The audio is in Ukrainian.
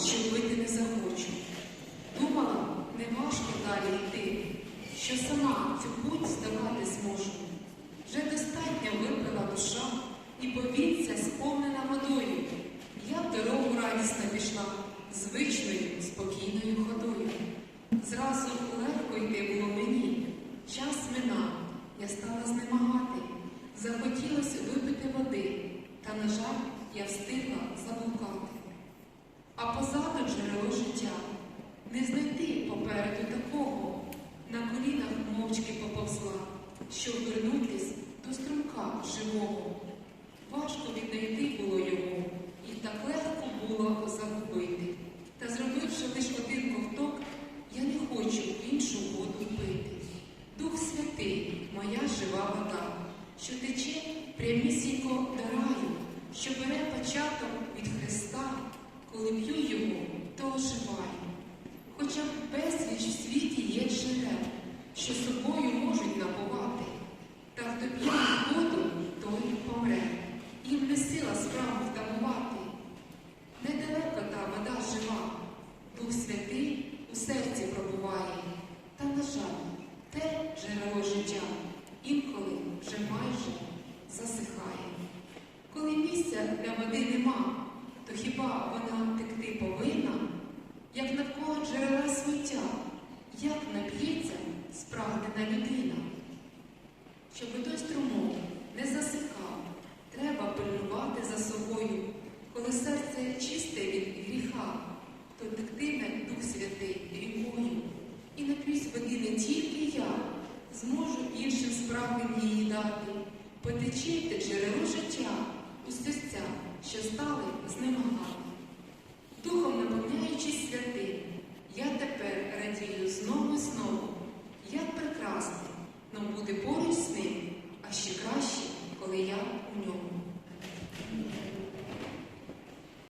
що робити не захочу. Думала, неважко далі йти, що сама цю путь здавати зможу. Вже достатньо випила душа і повіця сповнена водою. Я в дорогу радісно пішла звичною, спокійною ходою. Зразу легко йти було мені, час минав, я стала знемагати. Захотілося випити води, та, на жаль, я встигла заблукати. А позаду джерело життя. Не знайти попереду такого. На колінах мовчки поповзла, щоб вернутись до струмка живого. Важко віднайти було його, і так легко було загубити. Та зробивши лиш один ковток, я не хочу іншу воду пити. Дух святий, моя жива вода, що тече прямісінько до раю, що бере початок від Христа, коли п'ю його, то оживаю. Хоча безліч в світі є джерел, що собою можуть напувати, та хто п'є воду, той помре, їм не сила справу втамувати. Недалеко та вода жива, Дух Святий у серці пробуває, та, на жаль, те джерело життя інколи вже майже засихає. Коли місця для води нема, спрагнена людина? Щоб той струмок не засихав, треба пильнувати за собою, коли серце чисте від гріха, то тектиме Дух Святий рікою. І нап'юсь води не тільки я, зможу іншим спраглим її дати, потечіте джерело життя у серця, що стали знемагати.